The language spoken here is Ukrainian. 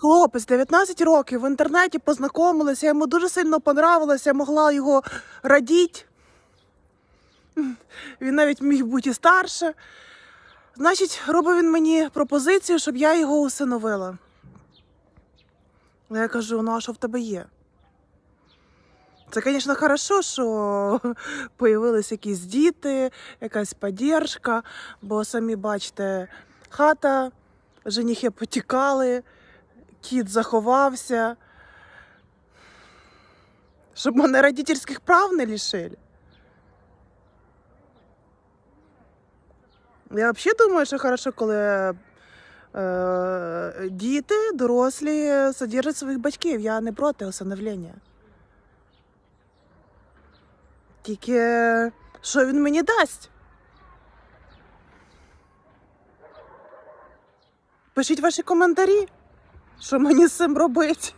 Хлопець 19 років в інтернеті познайомилися, я йому дуже сильно понравилася, я могла його радіти. Він навіть міг бути старше. Значить, робив він мені пропозицію, щоб я його усиновила. Я кажу: ну а що в тебе є? Це, звісно, хорошо, що появились якісь діти, якась підтримка, бо самі бачите, хата, женихи потікали, кіт заховався. Щоб мене родительських прав не лишили. Я взагалі думаю, що хорошо, коли е, діти, дорослі содержать своїх батьків. Я не проти усиновлення. Тільки що він мені дасть? Пишіть ваші коментарі, що мені з цим робити.